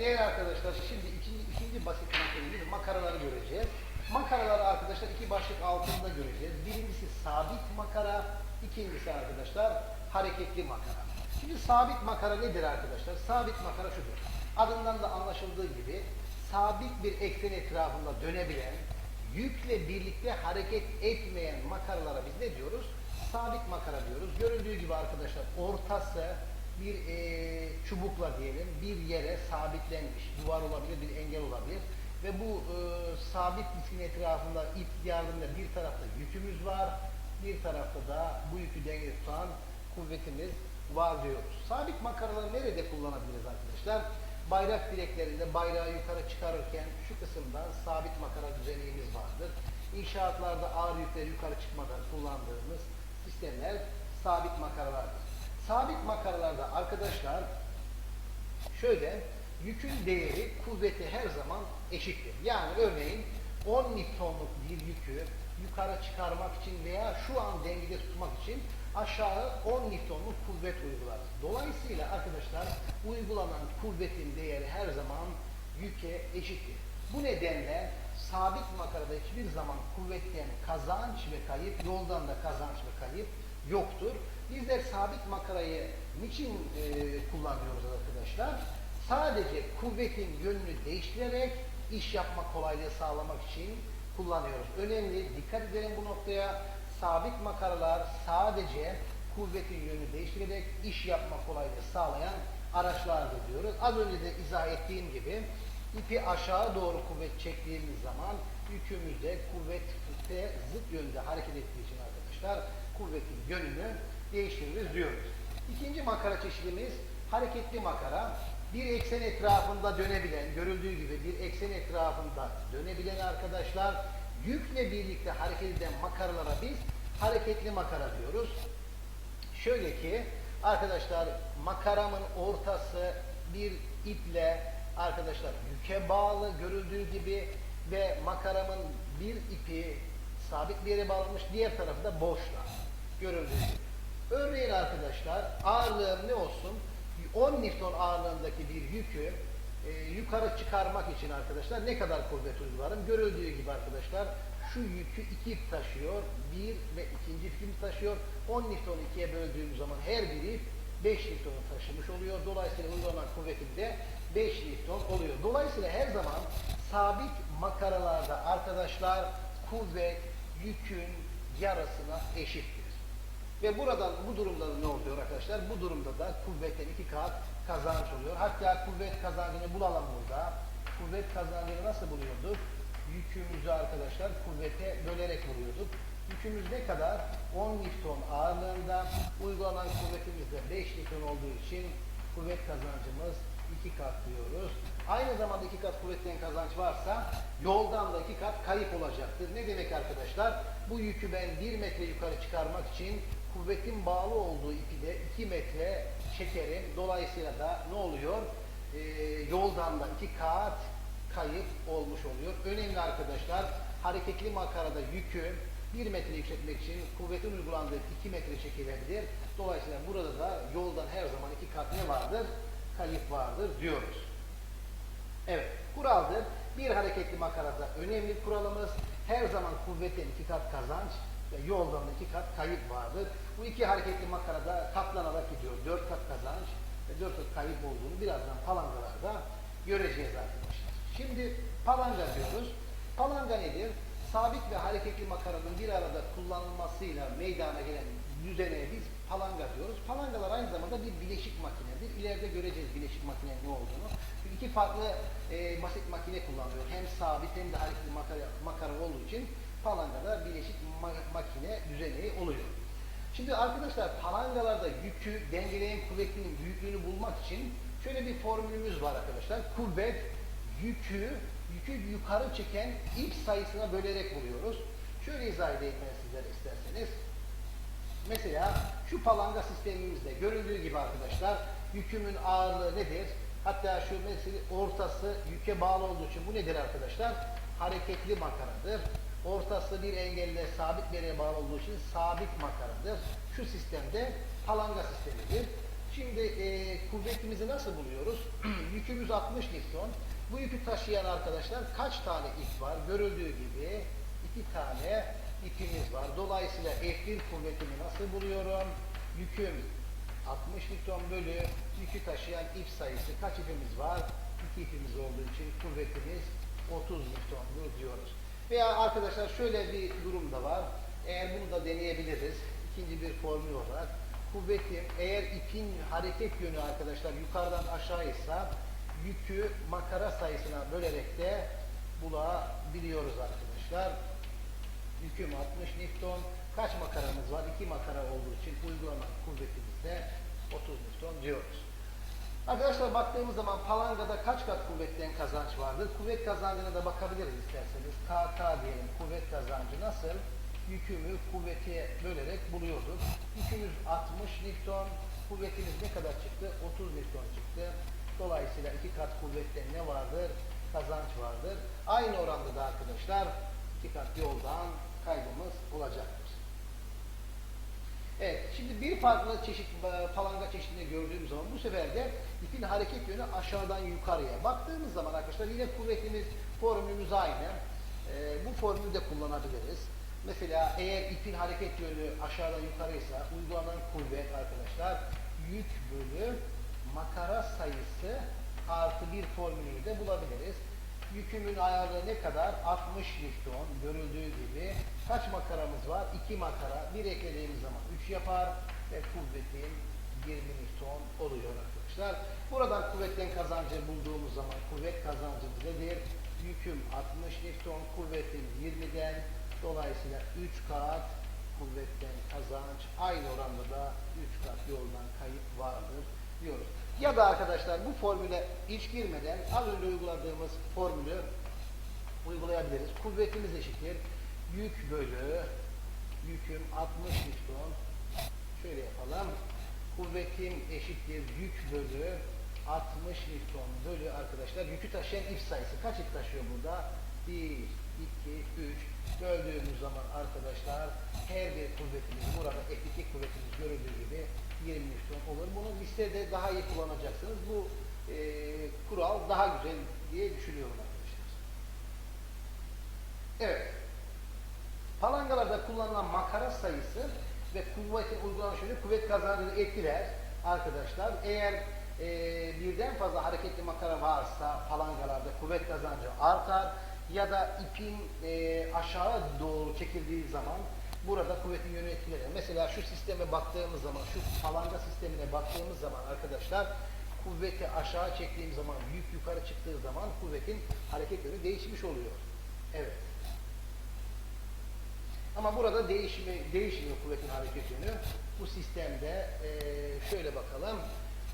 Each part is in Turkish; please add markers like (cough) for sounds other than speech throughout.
değerli arkadaşlar şimdi ikinci, ikinci basit makinemiz makaraları göreceğiz. Makaraları arkadaşlar iki başlık altında göreceğiz. Birincisi sabit makara, ikincisi arkadaşlar hareketli makara. Şimdi sabit makara nedir arkadaşlar? Sabit makara şudur. Adından da anlaşıldığı gibi sabit bir eksen etrafında dönebilen, yükle birlikte hareket etmeyen makaralara biz ne diyoruz? Sabit makara diyoruz. Görüldüğü gibi arkadaşlar ortası bir eee, çubukla diyelim bir yere sabitlenmiş. Duvar olabilir, bir engel olabilir. Ve bu eee, sabit diskin etrafında ip yardımıyla bir tarafta yükümüz var, bir tarafta da bu yükü dengede tutan kuvvetimiz var diyoruz. Sabit makaraları nerede kullanabiliriz arkadaşlar? Bayrak direklerinde bayrağı yukarı çıkarırken şu kısımda sabit makara düzenimiz vardır. İnşaatlarda ağır yükleri yukarı çıkmadan kullandığımız sistemler sabit makaralardır. Sabit makaralarda arkadaşlar şöyle yükün değeri kuvveti her zaman eşittir. Yani örneğin 10 Newton'luk bir yükü yukarı çıkarmak için veya şu an dengede tutmak için aşağı 10 Newton'luk kuvvet uygularız. Dolayısıyla arkadaşlar uygulanan kuvvetin değeri her zaman yüke eşittir. Bu nedenle sabit makarada hiçbir zaman kuvvetten kazanç ve kayıp, yoldan da kazanç ve kayıp yoktur. Bizler sabit makarayı niçin e, kullanıyoruz arkadaşlar? Sadece kuvvetin yönünü değiştirerek iş yapma kolaylığı sağlamak için kullanıyoruz. Önemli, dikkat edelim bu noktaya. Sabit makaralar sadece kuvvetin yönünü değiştirerek iş yapma kolaylığı sağlayan araçlardır diyoruz. Az önce de izah ettiğim gibi ipi aşağı doğru kuvvet çektiğimiz zaman yükümüzde kuvvete zıt yönde hareket ettiği için arkadaşlar kuvvetin yönünü değiştiririz diyoruz. İkinci makara çeşidimiz hareketli makara. Bir eksen etrafında dönebilen, görüldüğü gibi bir eksen etrafında dönebilen arkadaşlar yükle birlikte hareket eden makaralara biz hareketli makara diyoruz. Şöyle ki arkadaşlar makaramın ortası bir iple arkadaşlar yüke bağlı görüldüğü gibi ve makaramın bir ipi sabit bir yere bağlanmış diğer tarafı da boşla görüldüğü gibi. Örneğin arkadaşlar ağırlığım ne olsun? 10 Newton ağırlığındaki bir yükü e, yukarı çıkarmak için arkadaşlar ne kadar kuvvet uygularım? Görüldüğü gibi arkadaşlar şu yükü iki ip taşıyor. Bir ve ikinci ipini taşıyor. 10 Newton'u ikiye böldüğümüz zaman her bir ip 5 Newton'u taşımış oluyor. Dolayısıyla uygulanan kuvvetim de 5 Newton oluyor. Dolayısıyla her zaman sabit makaralarda arkadaşlar kuvvet yükün yarısına eşittir. Ve buradan bu durumda ne oluyor arkadaşlar? Bu durumda da kuvvetten iki kat kazanç oluyor. Hatta kuvvet kazancını bulalım burada. Kuvvet kazancını nasıl buluyorduk? Yükümüzü arkadaşlar kuvvete bölerek buluyorduk. Yükümüz ne kadar? 10 Newton ağırlığında. Uygulanan kuvvetimiz de 5 Newton olduğu için kuvvet kazancımız iki kat diyoruz. Aynı zamanda iki kat kuvvetten kazanç varsa yoldan da iki kat kayıp olacaktır. Ne demek arkadaşlar? Bu yükü ben bir metre yukarı çıkarmak için kuvvetin bağlı olduğu ipi de 2 metre çekerim. Dolayısıyla da ne oluyor? Ee, yoldan da iki kat kayıp olmuş oluyor. Önemli arkadaşlar hareketli makarada yükü 1 metre yükseltmek için kuvvetin uygulandığı 2 metre çekilebilir. Dolayısıyla burada da yoldan her zaman iki kat ne vardır? Kayıp vardır diyoruz. Evet, kuraldır. Bir hareketli makarada önemli kuralımız her zaman kuvvetten iki kat kazanç ve yoldan da iki kat kayıp vardır. Bu iki hareketli makarada katlanarak gidiyor. Dört kat kazanç ve dört kat kayıp olduğunu birazdan palangalarda göreceğiz arkadaşlar. Şimdi palanga diyoruz. Palanga nedir? Sabit ve hareketli makaranın bir arada kullanılmasıyla meydana gelen düzeneye biz palanga diyoruz. Palangalar aynı zamanda bir bileşik makinedir. İleride göreceğiz bileşik makinenin ne olduğunu. Çünkü iki farklı e, basit makine kullanılıyor. Hem sabit hem de hareketli makara, makara olduğu için palangada bileşik ma- makine düzeneği oluyor. Şimdi arkadaşlar palangalarda yükü dengeleyen kuvvetinin büyüklüğünü bulmak için şöyle bir formülümüz var arkadaşlar. Kuvvet yükü yükü yukarı çeken ip sayısına bölerek buluyoruz. Şöyle izah edeyim ben sizlere isterseniz. Mesela şu palanga sistemimizde görüldüğü gibi arkadaşlar yükümün ağırlığı nedir? Hatta şu mesela ortası yüke bağlı olduğu için bu nedir arkadaşlar? Hareketli makaradır. Ortası bir engelle sabit bir yere bağlı olduğu için sabit makaradır. Şu sistemde palanga sistemidir. Şimdi e, kuvvetimizi nasıl buluyoruz? (clears throat) Yükü Yükümüz 60 Newton. Bu yükü taşıyan arkadaşlar kaç tane ip var? Görüldüğü gibi iki tane ipimiz var. Dolayısıyla F1 kuvvetini nasıl buluyorum? Yüküm 60 Newton bölü yükü taşıyan ip sayısı kaç ipimiz var? İki ipimiz olduğu için kuvvetimiz 30 Newton'dur diyoruz. Veya arkadaşlar şöyle bir durum da var. Eğer bunu da deneyebiliriz. İkinci bir formül olarak. Kuvvetim eğer ipin hareket yönü arkadaşlar yukarıdan aşağıysa yükü makara sayısına bölerek de bulabiliyoruz arkadaşlar. Yüküm 60 Newton. Kaç makaramız var? 2 makara olduğu için uygulanan kuvvetimiz de 30 Newton diyoruz. Arkadaşlar baktığımız zaman palangada kaç kat kuvvetten kazanç vardır? Kuvvet kazancına da bakabiliriz isterseniz. KK diyelim kuvvet kazancı nasıl? Yükümü kuvveti bölerek buluyorduk. Yükümüz 60 Newton. Kuvvetimiz ne kadar çıktı? 30 Newton çıktı. Dolayısıyla iki kat kuvvetten ne vardır? Kazanç vardır. Aynı oranda da arkadaşlar iki kat yoldan kaybımız olacaktır. Evet, şimdi bir farklı çeşit e, palanga çeşidini gördüğümüz zaman bu sefer de ipin hareket yönü aşağıdan yukarıya. Baktığımız zaman arkadaşlar yine kuvvetimiz, formülümüz aynı. E, bu formülü de kullanabiliriz. Mesela eğer ipin hareket yönü aşağıdan yukarıysa uygulanan kuvvet arkadaşlar yük bölü makara sayısı artı bir formülünü de bulabiliriz. Yükümün ayarı ne kadar? 60 Newton görüldüğü gibi. Kaç makaramız var? 2 makara. Bir eklediğimiz zaman 3 yapar ve kuvvetin 20 Newton oluyor arkadaşlar. Buradan kuvvetten kazancı bulduğumuz zaman kuvvet kazancımız nedir? Yüküm 60 Newton, kuvvetim 20'den. Dolayısıyla 3 kat kuvvetten kazanç aynı oranda da 3 kat yoldan kayıp vardır diyoruz. Ya da arkadaşlar bu formüle hiç girmeden az önce uyguladığımız formülü uygulayabiliriz. Kuvvetimiz eşittir. Yük bölü yüküm 60 Newton. Şöyle yapalım. Kuvvetim eşittir yük bölü 60 Newton bölü arkadaşlar yükü taşıyan ip sayısı. Kaç ip taşıyor burada? 1, 2, 3. Böldüğümüz zaman arkadaşlar her bir kuvvetimiz burada F2 kuvvetimiz görüldüğü gibi 20 Newton olur. Bunu listede daha iyi kullanacaksınız. Bu e, kural daha güzel diye düşünüyorum arkadaşlar. Evet. Palangalarda kullanılan makara sayısı ve kuvvetin uygulanış yönü kuvvet kazancını etkiler arkadaşlar. Eğer e, birden fazla hareketli makara varsa palangalarda kuvvet kazancı artar ya da ipin e, aşağı doğru çekildiği zaman burada kuvvetin yönü etkilenir. Mesela şu sisteme baktığımız zaman, şu palanga sistemine baktığımız zaman arkadaşlar kuvveti aşağı çektiğim zaman, yük yukarı çıktığı zaman kuvvetin hareket yönü değişmiş oluyor. Evet. Ama burada değişimi, değişmiyor kuvvetin hareket yönü. Bu sistemde e, şöyle bakalım.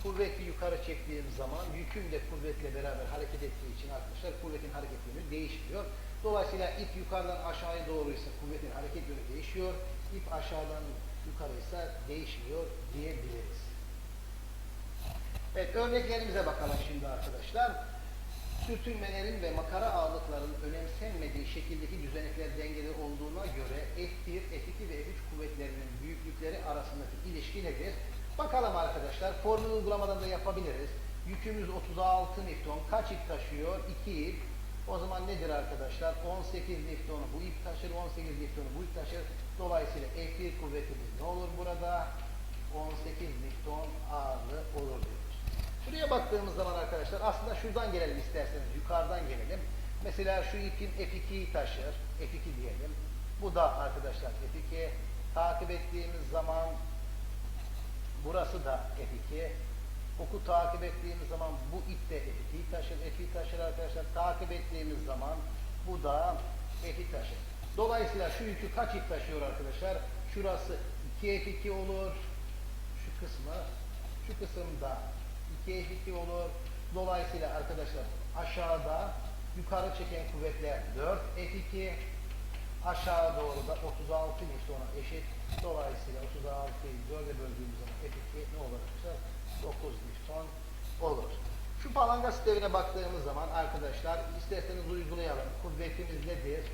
Kuvveti yukarı çektiğim zaman yüküm de kuvvetle beraber hareket ettiği için arkadaşlar kuvvetin hareket yönü değişmiyor. Dolayısıyla ip yukarıdan aşağıya doğruysa kuvvetin hareket yönü değişiyor. İp aşağıdan yukarıysa değişmiyor diyebiliriz. Evet örneklerimize bakalım şimdi arkadaşlar. Sürtünmelerin ve makara ağırlıkların önemsenmediği şekildeki düzenekler dengeli olduğuna göre F1, F2 ve F3 kuvvetlerinin büyüklükleri arasındaki ilişki nedir? Bakalım arkadaşlar. Formül uygulamadan da yapabiliriz. Yükümüz 36 Newton. Kaç ip taşıyor? 2 ip. O zaman nedir arkadaşlar? 18 Newton bu ip taşır, 18 Newton bu ip taşır. Dolayısıyla F1 kuvvetimiz ne olur burada? 18 Newton ağırlığı olur diyoruz. Şuraya baktığımız zaman arkadaşlar aslında şuradan gelelim isterseniz yukarıdan gelelim. Mesela şu ipin F2'yi taşır. F2 diyelim. Bu da arkadaşlar F2. Takip ettiğimiz zaman burası da F2. Oku takip ettiğimiz zaman bu ip de F2'yi taşır. F2 taşır arkadaşlar. Takip ettiğimiz zaman bu da F2 taşır. Dolayısıyla şu yükü kaç ip taşıyor arkadaşlar? Şurası 2F2 olur. Şu kısmı, şu kısımda 2F2 olur. Dolayısıyla arkadaşlar aşağıda yukarı çeken kuvvetler 4F2 aşağı doğru da 36 Newton'a eşit. Dolayısıyla 36'yı 4'e böldüğümüz zaman F2 ne olur arkadaşlar? ton olur. Şu palanga sistemine baktığımız zaman arkadaşlar isterseniz uygulayalım. Kuvvetimiz nedir?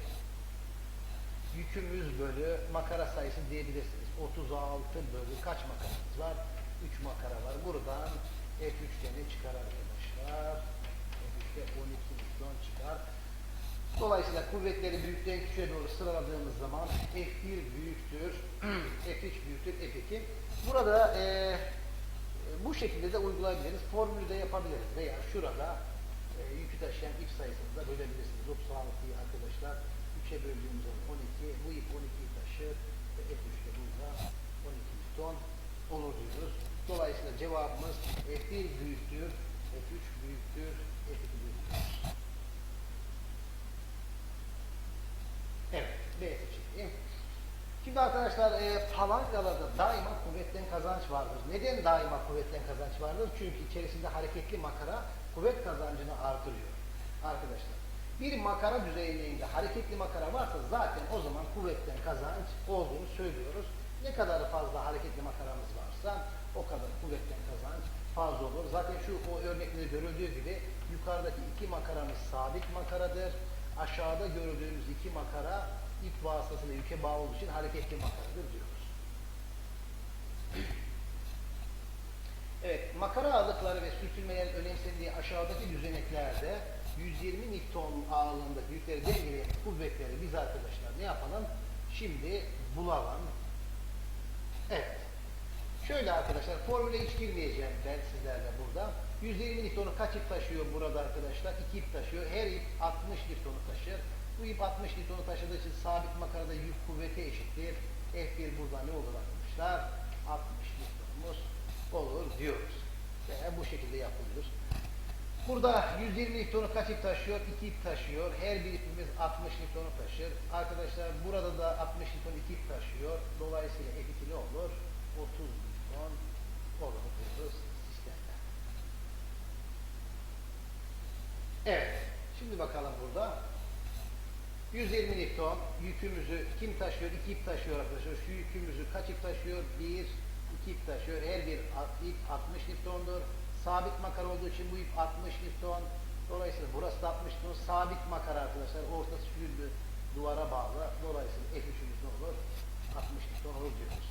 Yükümüz bölü makara sayısı diyebilirsiniz. 36 bölü kaç makaramız var? 3 makara var. Buradan F3'teni çıkar arkadaşlar. F3'te 12 ton çıkar. Dolayısıyla kuvvetleri büyükten küçüğe doğru sıraladığımız zaman F1 büyüktür, (clears throat) F3 büyüktür, F2. Burada e, bu şekilde de uygulayabiliriz. Formülü de yapabiliriz. Veya şurada e, yükü taşıyan ip sayısını da bölebilirsiniz. 36'yı arkadaşlar 3'e böldüğümüz zaman 12. Bu ip 12'yi taşır. Ve F3 de burada 12 ton olur diyoruz. Dolayısıyla cevabımız F1 büyüktür, F3 büyüktür, F2 büyüktür. Evet, B. Şimdi arkadaşlar e, palangalarda daima kuvvetten kazanç vardır. Neden daima kuvvetten kazanç vardır? Çünkü içerisinde hareketli makara kuvvet kazancını artırıyor. Arkadaşlar bir makara düzeyinde hareketli makara varsa zaten o zaman kuvvetten kazanç olduğunu söylüyoruz. Ne kadar fazla hareketli makaramız varsa o kadar kuvvetten kazanç fazla olur. Zaten şu o örnekte görüldüğü gibi yukarıdaki iki makaramız sabit makaradır. Aşağıda gördüğümüz iki makara ip vasıtasıyla yüke bağlı olduğu için hareketli makaradır diyoruz. Evet, makara ağırlıkları ve sürtünmelerin önemsendiği aşağıdaki düzeneklerde 120 Newton ağırlığındaki yükleri dengeleyen kuvvetleri biz arkadaşlar ne yapalım? Şimdi bulalım. Evet. Şöyle arkadaşlar, formüle hiç girmeyeceğim ben sizlerle burada. 120 Newton'u kaç ip taşıyor burada arkadaşlar? 2 ip taşıyor. Her ip 60 Newton'u taşır. Bu ip 60 Newton'u taşıdığı için sabit makarada yük kuvveti eşittir. F1 burada ne olur arkadaşlar? 60 Newton'umuz olur diyoruz. Ve bu şekilde yapılıyor. Burada 120 Newton'u kaç ip taşıyor? 2 ip taşıyor. Her bir ipimiz 60 Newton'u taşır. Arkadaşlar burada da 60 Newton 2 ip taşıyor. Dolayısıyla F2 ne olur? 30 Newton olur diyoruz sistemde. Evet. Şimdi bakalım burada. 120 Newton yükümüzü kim taşıyor? 2 ip taşıyor arkadaşlar. Şu yükümüzü kaç ip taşıyor? 1, 2 ip taşıyor. Her bir ip 60 Newton'dur. Sabit makara olduğu için bu ip 60 Newton. Dolayısıyla burası da 60 Newton. Sabit makara arkadaşlar. Ortası şu duvara bağlı. Dolayısıyla F3'ümüz ne olur? 60 Newton olur diyoruz.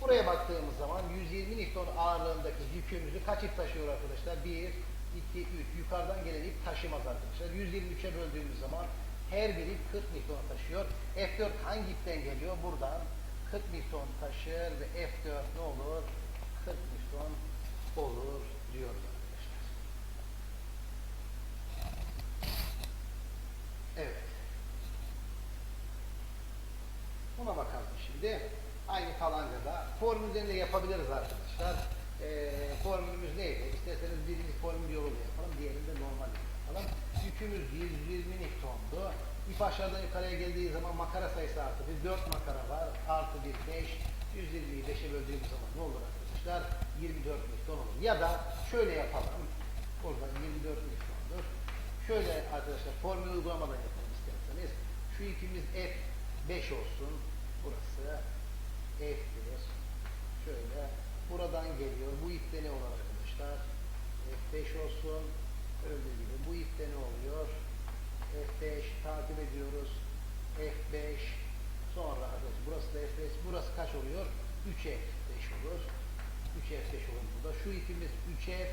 Buraya baktığımız zaman 120 Newton ağırlığındaki yükümüzü kaç ip taşıyor arkadaşlar? 1, 2, 3. Yukarıdan gelen ip taşımaz arkadaşlar. 123'e böldüğümüz zaman her biri 40 Newton taşıyor. F4 hangi ipten geliyor? Buradan 40 Newton taşır ve F4 ne olur? 40 Newton olur diyoruz arkadaşlar. Evet. Buna bakalım şimdi. Aynı falangada. Formüllerini yapabiliriz arkadaşlar. Ee, formülümüz neydi? İsterseniz birinci formül yapalım. Diğerini de normal yapalım. Yükümüz 120 Newton'du. İp aşağıdan yukarıya geldiği zaman makara sayısı artı bir 4 makara var. Artı bir 5. 120'yi 5'e böldüğümüz zaman ne olur arkadaşlar? 24 Newton olur. Ya da şöyle yapalım. Burada 24 Newton'dur. Şöyle arkadaşlar formül uygulamadan yapalım isterseniz. Şu ipimiz F5 olsun. Burası F1. Şöyle buradan geliyor. Bu ipte ne olur arkadaşlar? F5 olsun. Öldüğü gibi. Bu ipte ne oluyor? F5 takip ediyoruz. F5 sonra arkadaşlar burası da F5. Burası kaç oluyor? 3F5 olur. 3F5 olur burada. Şu ipimiz 3F.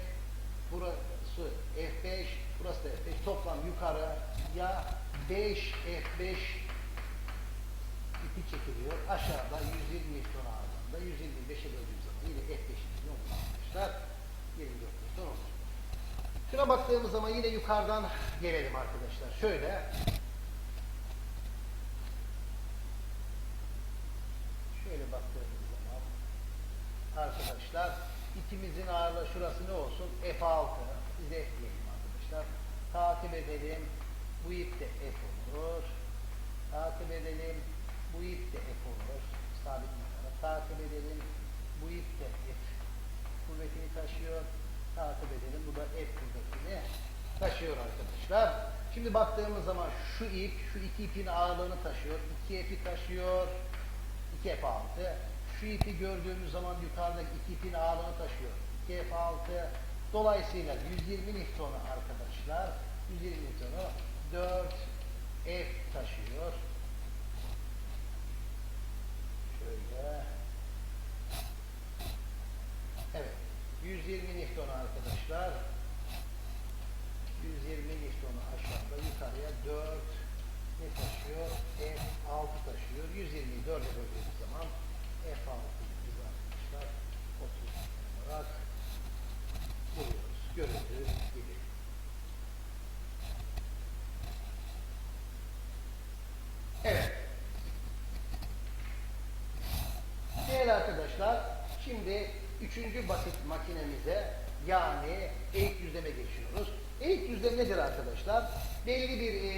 Burası F5. Burası da F5. Toplam yukarı ya 5 F5 ipi çekiliyor. Aşağıda 120 Newton ağırlığında 125'e böldüğümüz zaman yine F5'imiz ne olur arkadaşlar? 24 Newton olur. Şuna baktığımız zaman yine yukarıdan gelelim arkadaşlar. Şöyle. Şöyle baktığımız zaman arkadaşlar ipimizin ağırlığı şurası ne olsun? F6. Biz diyelim arkadaşlar. Takip edelim. Bu ip de F olur. Takip edelim. Bu ip de F olur. Sabit makara. Takip edelim. Bu ip de F kuvvetini taşıyor. Takip edelim. Bu da F kuvvetini taşıyor arkadaşlar. Şimdi baktığımız zaman şu ip, şu iki ipin ağırlığını taşıyor. 2 ipi taşıyor. 2 F6. Şu ipi gördüğümüz zaman yukarıdaki iki ipin ağırlığını taşıyor. 2 F6. Dolayısıyla 120 Newton'u arkadaşlar 120 Newton'u 4 F taşıyor. Şöyle. Evet. 120 Newton arkadaşlar. 120 Newton'u aşağıda yukarıya 4 120'yi 4'e böldüğümüz zaman F6 biz arkadaşlar 30 olarak buluyoruz. Görüldüğü gibi. Evet. Değerli arkadaşlar, şimdi üçüncü basit makinemize yani eğik düzleme geçiyoruz. Eğik düzlem nedir arkadaşlar? Belli bir e,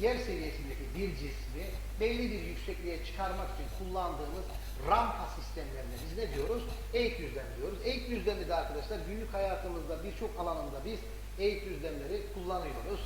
yer seviyesindeki bir cismi belli bir yüksekliğe çıkarmak için kullandığımız rampa sistemlerine biz ne diyoruz? Eğik düzlem diyoruz. Eğik düzlemi de arkadaşlar günlük hayatımızda birçok alanında biz eğik düzlemleri kullanıyoruz.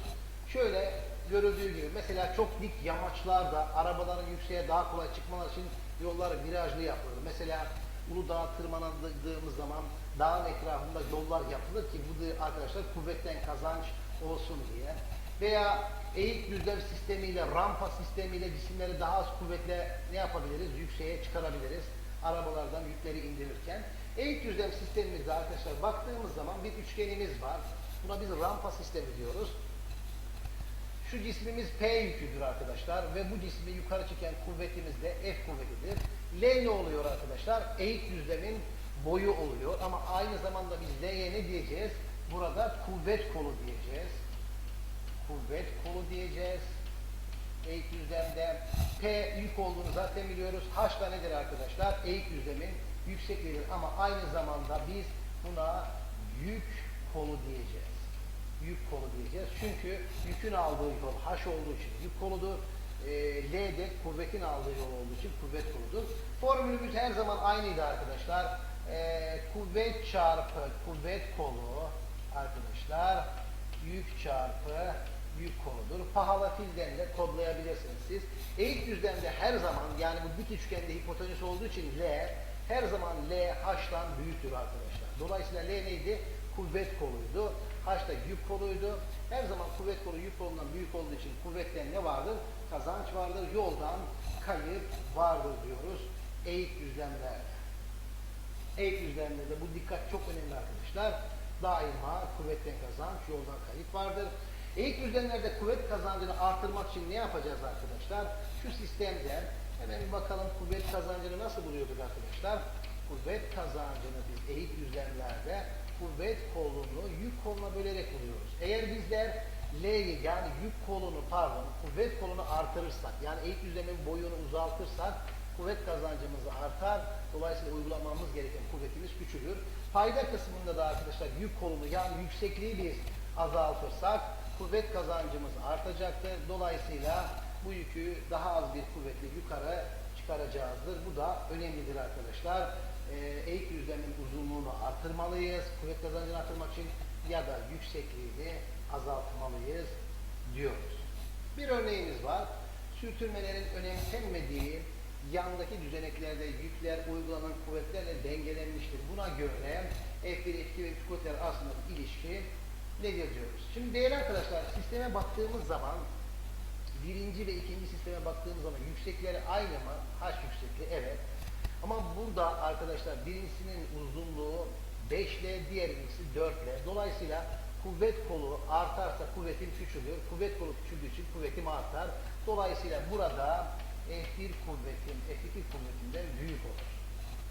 Şöyle görüldüğü gibi mesela çok dik yamaçlarda arabaların yükseğe daha kolay çıkmaları için yollar virajlı yapılır. Mesela Uludağ'a tırmanadığımız zaman dağın etrafında yollar yapılır ki bu da arkadaşlar kuvvetten kazanç olsun diye. Veya eğik düzlem sistemiyle, rampa sistemiyle cisimleri daha az kuvvetle ne yapabiliriz? Yükseğe çıkarabiliriz. Arabalardan yükleri indirirken. Eğik düzlem sistemimizde arkadaşlar baktığımız zaman bir üçgenimiz var. Buna biz rampa sistemi diyoruz. Şu cismimiz P yüküdür arkadaşlar ve bu cismi yukarı çeken kuvvetimiz de F kuvvetidir. L ne oluyor arkadaşlar? Eğik düzlemin boyu oluyor ama aynı zamanda biz L'ye ne diyeceğiz? Burada kuvvet kolu diyeceğiz. Kuvvet kolu diyeceğiz. Eğik düzlemde P yük olduğunu zaten biliyoruz. H da nedir arkadaşlar? Eğik düzlemin yüksekliğidir ama aynı zamanda biz buna yük kolu diyeceğiz yük kolu diyeceğiz. Çünkü yükün aldığı yol H olduğu için yük koludur. E, L de kuvvetin aldığı yol olduğu için kuvvet koludur. Formülümüz her zaman aynıydı arkadaşlar. E, kuvvet çarpı kuvvet kolu arkadaşlar yük çarpı yük koludur. Pahala filden de kodlayabilirsiniz siz. Eğik düzlemde her zaman yani bu dik üçgende hipotenüs olduğu için L her zaman L H'tan büyüktür arkadaşlar. Dolayısıyla L neydi? Kuvvet koluydu. H da yük koluydu. Her zaman kuvvet kolu yük kolundan büyük olduğu için kuvvetten ne vardır? Kazanç vardır. Yoldan kayıp vardır diyoruz. Eğik düzlemlerde. Eğik düzlemlerde bu dikkat çok önemli arkadaşlar. Daima kuvvetten kazanç, yoldan kayıp vardır. Eğik düzlemlerde kuvvet kazancını artırmak için ne yapacağız arkadaşlar? Şu sistemde hemen bakalım kuvvet kazancını nasıl buluyorduk arkadaşlar? Kuvvet kazancını biz eğik düzlemlerde kuvvet kolunu yük koluna bölerek buluyoruz. Eğer bizler L'yi yani yük kolunu pardon kuvvet kolunu artırırsak yani eğik düzlemin boyunu uzaltırsak kuvvet kazancımız artar. Dolayısıyla uygulamamız gereken kuvvetimiz küçülür. Payda kısmında da arkadaşlar yük kolunu yani yüksekliği biz azaltırsak kuvvet kazancımız artacaktır. Dolayısıyla bu yükü daha az bir kuvvetle yukarı çıkaracağızdır. Bu da önemlidir arkadaşlar e, eğik düzlemin uzunluğunu artırmalıyız. Kuvvet kazancını artırmak için ya da yüksekliğini azaltmalıyız diyoruz. Bir örneğimiz var. Sürtünmelerin önemsenmediği yandaki düzeneklerde yükler uygulanan kuvvetlerle dengelenmiştir. Buna göre F1, F2 ve kuvvetler arasındaki ilişki nedir diyoruz. Şimdi değerli arkadaşlar sisteme baktığımız zaman birinci ve ikinci sisteme baktığımız zaman yüksekleri aynı mı? H yüksekliği evet. Ama burada arkadaşlar birincisinin uzunluğu 5 ile diğerincisi 4 ile. Dolayısıyla kuvvet kolu artarsa kuvvetim küçülür. Kuvvet kolu küçüldüğü için kuvvetim artar. Dolayısıyla burada F1 kuvvetim F2 kuvvetinden büyük olur.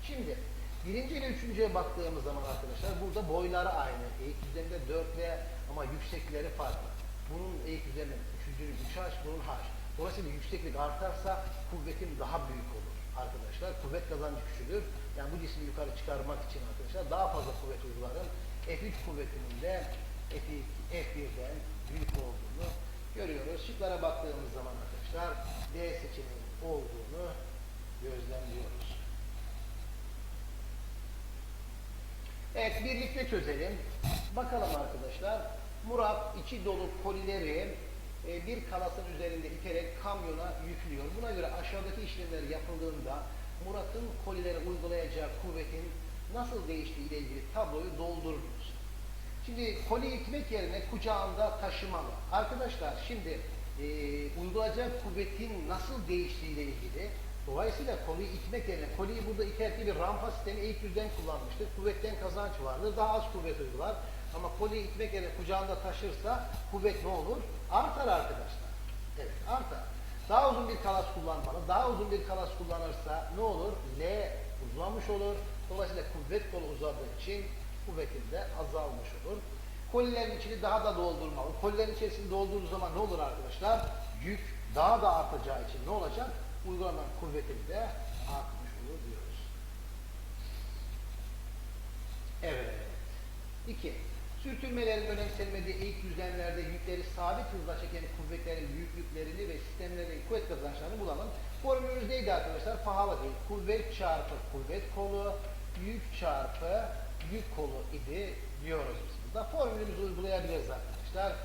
Şimdi birinci ile üçüncüye baktığımız zaman arkadaşlar burada boyları aynı. Eğik düzleminde 4 ile ama yüksekleri farklı. Bunun eğik düzleminde üçüncünün 3H, bunun H. Dolayısıyla yükseklik artarsa kuvvetim daha büyük olur arkadaşlar. Kuvvet kazancı küçülür. Yani bu cismi yukarı çıkarmak için arkadaşlar daha fazla kuvvet uygularım. F3 kuvvetinin de F2, F1'den büyük olduğunu görüyoruz. Şıklara baktığımız zaman arkadaşlar D seçeneği olduğunu gözlemliyoruz. Evet birlikte çözelim. Bakalım arkadaşlar. Murat içi dolu kolileri e, bir kalasın üzerinde iterek kamyona yüklüyor. Buna göre aşağıdaki işlemler yapıldığında Murat'ın kolilere uygulayacağı kuvvetin nasıl değiştiği ile ilgili tabloyu doldurunuz. Şimdi koli itmek yerine kucağında taşımalı. Arkadaşlar şimdi e, uygulayacak kuvvetin nasıl değiştiği ile ilgili dolayısıyla koliyi itmek yerine koliyi burada iterken bir rampa sistemi eğik düzden kullanmıştır. Kuvvetten kazanç vardır. Daha az kuvvet uygular. Ama koliyi itmek yerine kucağında taşırsa kuvvet ne olur? Artar arkadaşlar. Evet artar. Daha uzun bir kalas kullanmalı. Daha uzun bir kalas kullanırsa ne olur? L uzamış olur. Dolayısıyla kuvvet kolu uzadığı için kuvvetin de azalmış olur. Kolilerin içini daha da doldurmalı. Kolilerin içerisini doldurduğu zaman ne olur arkadaşlar? Yük daha da artacağı için ne olacak? Uygulanan kuvvetin de artmış olur diyoruz. Evet. 2. Sürtünmelerin önemsenmediği ilk düzenlerde yükleri sabit hızla çeken kuvvetlerin büyüklüklerini ve sistemlerin kuvvet kazançlarını bulalım. Formülümüz neydi arkadaşlar? Pahalı değil. Kuvvet çarpı kuvvet kolu, yük çarpı yük kolu idi diyoruz biz burada. Formülümüzü uygulayabiliriz arkadaşlar.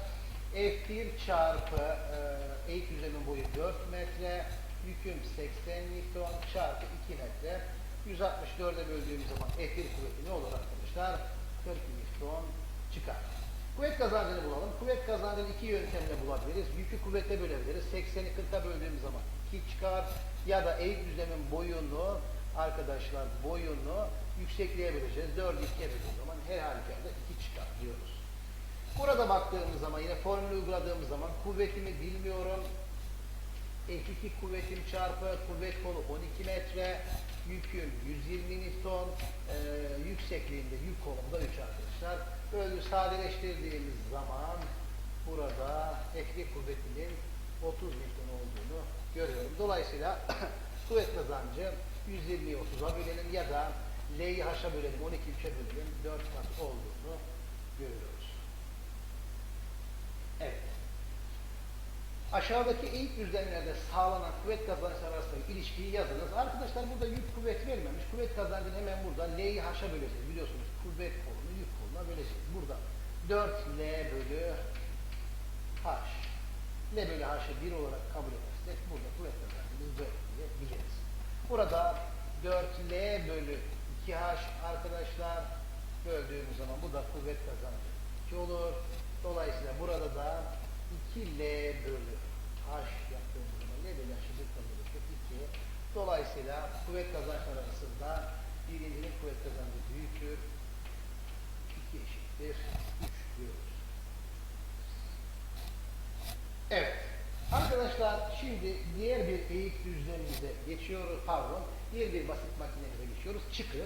F1 çarpı e, eğik düzenin boyu 4 metre, yüküm 80 Newton çarpı 2 metre. 164'e böldüğümüz zaman F1 kuvveti ne olur arkadaşlar? 40 Newton çıkar. Kuvvet kazancını bulalım. Kuvvet kazancını iki yöntemle bulabiliriz. Yükü kuvvete bölebiliriz. 80'i 40'a böldüğümüz zaman 2 çıkar. Ya da eğik düzlemin boyunu arkadaşlar boyunu yüksekliğe böleceğiz. 4'ü 2'ye böldüğümüz zaman her halükarda 2 çıkar diyoruz. Burada baktığımız zaman yine formülü uyguladığımız zaman kuvvetimi bilmiyorum. F2 kuvvetim çarpı kuvvet kolu 12 metre, yüküm 120 Newton, e, yüksekliğinde yük kolumda 3 arkadaşlar. Böyle sadeleştirdiğimiz zaman burada F2 kuvvetinin 30 Newton olduğunu görüyorum. Dolayısıyla (clears throat) kuvvet kazancı 120'yi 30'a bölelim ya da L'yi H'a bölelim, 12 3'e bölelim, 4 kat olduğunu görüyoruz. Evet. Aşağıdaki eğik düzlemlerde sağlanan kuvvet kazançları arasındaki ilişkiyi yazınız. Arkadaşlar burada yük kuvvet vermemiş. Kuvvet kazancını hemen burada L'yi H'a böleceğiz. Biliyorsunuz kuvvet kolunu yük koluna böleceğiz. Burada 4L bölü H. L bölü H'ı 1 olarak kabul edersek burada kuvvet kazancımız 4 diye biliriz. Burada 4L bölü 2H arkadaşlar böldüğümüz zaman bu da kuvvet kazancı 2 olur. Dolayısıyla burada da 2L bölü H yaptığımız zaman L bölü H'ı edersek 2. Dolayısıyla kuvvet kazançları arasında birincinin kuvvet kazancı büyüktür. 2 eşittir 3 diyoruz. Evet. Arkadaşlar şimdi diğer bir eğik düzlemimize geçiyoruz. Pardon. Diğer bir basit makinemize geçiyoruz. Çıkı.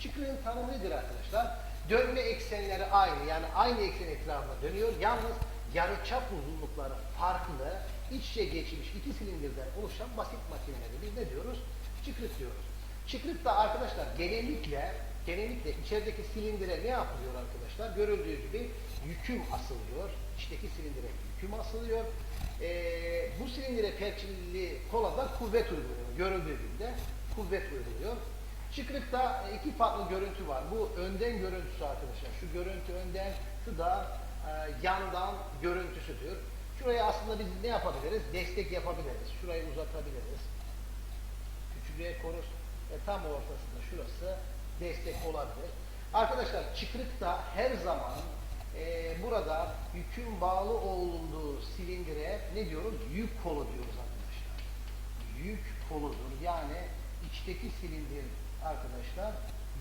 Çıkığın tanımı nedir arkadaşlar? Dönme eksenleri aynı. Yani aynı eksen etrafında dönüyor. Yalnız yarıçap uzunlukları farklı, iç içe geçmiş iki silindirden oluşan basit makineleri biz ne diyoruz? Çıkrık diyoruz. Çıkrık da arkadaşlar genellikle genellikle içerideki silindire ne yapılıyor arkadaşlar? Görüldüğü gibi yüküm asılıyor. İçteki silindire yüküm asılıyor. Ee, bu silindire perçinli kola da kuvvet uyguluyor. Görüldüğü gibi de kuvvet uyguluyor. Çıkrıkta iki farklı görüntü var. Bu önden görüntüsü arkadaşlar. Şu görüntü önden, şu da e, yandan görüntüsüdür. Şuraya aslında biz ne yapabiliriz? Destek yapabiliriz. Şurayı uzatabiliriz. Küçüğe koruz ve tam ortasında şurası destek olabilir. Arkadaşlar çıkrıkta her zaman e, burada yükün bağlı olunduğu silindire ne diyoruz? Yük kolu diyoruz arkadaşlar. Yük koludur. Yani içteki silindir arkadaşlar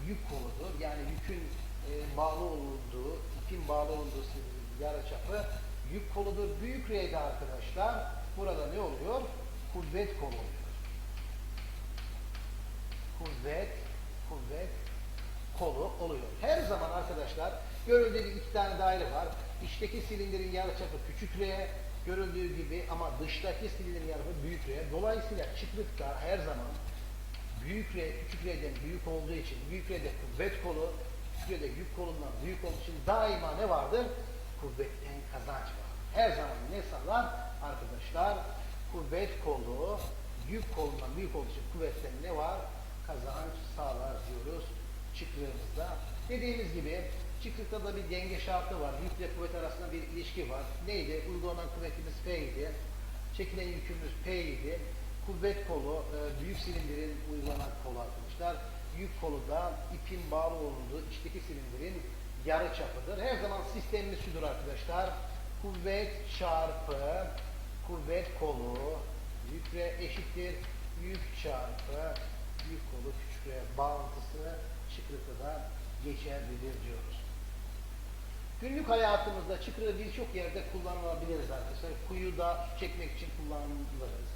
yük koludur. Yani yükün e, bağlı olunduğu, ipin bağlı olduğu silindir yarıçapı yük koludur. Büyük R'de arkadaşlar burada ne oluyor? Kuvvet kolu oluyor. Kuvvet, kuvvet kolu oluyor. Her zaman arkadaşlar görüldüğü iki tane daire var. İçteki silindirin yarıçapı küçük R, görüldüğü gibi ama dıştaki silindirin yarıçapı büyük R. Dolayısıyla çıklıkta her zaman büyük R, küçük R'den büyük olduğu için büyük R'de kuvvet kolu, küçük R'de yük kolundan büyük olduğu için daima ne vardır? Kuvvetten kazanç var. Her zaman ne sağlar? Arkadaşlar kuvvet kolu, yük kolundan büyük olduğu için kuvvetten ne var? Kazanç sağlar diyoruz çıkrığımızda. Dediğimiz gibi çıklıkta da bir denge şartı var. Yükle kuvvet arasında bir ilişki var. Neydi? Uygulanan kuvvetimiz P idi. Çekilen yükümüz P idi. Kuvvet kolu, e, büyük silindirin uygulanan kolu arkadaşlar. Yük kolu da ipin bağlı olduğu içteki silindirin yarı çapıdır. Her zaman sistemimiz şudur arkadaşlar. Kuvvet çarpı kuvvet kolu yükle eşittir. Yük çarpı yük kolu küçük r bağıntısı çıkrıkta da geçerlidir diyoruz. Günlük hayatımızda çıkrığı birçok yerde kullanılabiliriz arkadaşlar. Kuyuda su çekmek için kullanılırız.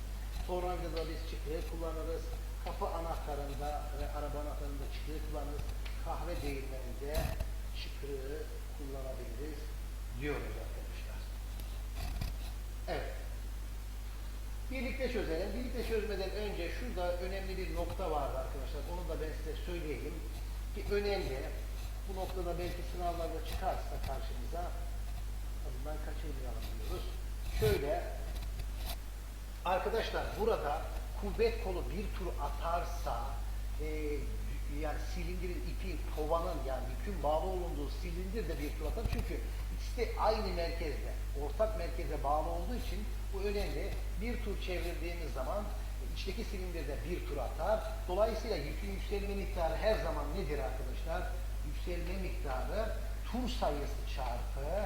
Tornavidada biz çıkığı kullanırız. Kapı anahtarında ve araba anahtarında çıkığı kullanırız. Kahve değirmeninde çıkığı kullanabiliriz diyoruz arkadaşlar. Evet. Birlikte çözelim. Birlikte çözmeden önce şurada önemli bir nokta vardı arkadaşlar. Onu da ben size söyleyeyim. Ki önemli. Bu noktada belki sınavlarda çıkarsa karşımıza azından kaçırmayalım diyoruz. Şöyle arkadaşlar burada kuvvet kolu bir tur atarsa e, yani silindirin ipin kovanın yani yükün bağlı olunduğu silindir de bir tur atar. Çünkü ikisi aynı merkezde, ortak merkeze bağlı olduğu için bu önemli. Bir tur çevirdiğimiz zaman içteki silindir de bir tur atar. Dolayısıyla yükün yükselme miktarı her zaman nedir arkadaşlar? Yükselme miktarı tur sayısı çarpı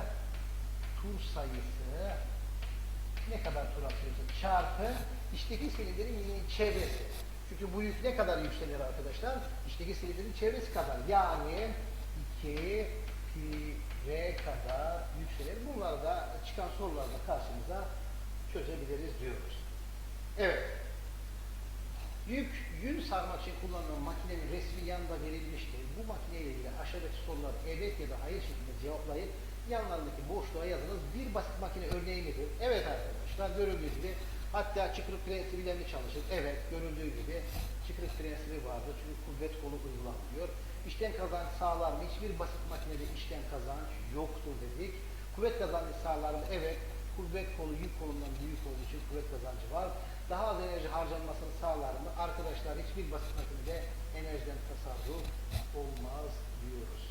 tur sayısı ne kadar tur atıyorsa çarpı içteki silindirin çevresi. Çünkü bu yük ne kadar yükselir arkadaşlar? İçteki silindirin çevresi kadar. Yani 2 pi r kadar yükselir. Bunları da çıkan sorularda karşımıza çözebiliriz diyoruz. Evet. Yük, yün sarmak için kullanılan makinenin resmi yanında verilmiştir. Bu makineyle ilgili aşağıdaki soruları evet ya da hayır şeklinde cevaplayıp yanlarındaki boşluğa yazınız. Bir basit makine örneği nedir? Evet arkadaşlar görüldüğü gibi hatta çıkrık prensibiyle mi çalışır? Evet görüldüğü gibi çıkrık prensibi vardır. Çünkü kuvvet kolu uygulanmıyor. İşten kazanç sağlar mı? Hiçbir basit makinede işten kazanç yoktur dedik. Kuvvet kazancı sağlar mı? Evet. Kuvvet kolu yük kolundan büyük olduğu için kuvvet kazancı var. Daha az enerji harcanmasını sağlar mı? Arkadaşlar hiçbir basit makinede enerjiden tasarruf olmaz diyoruz.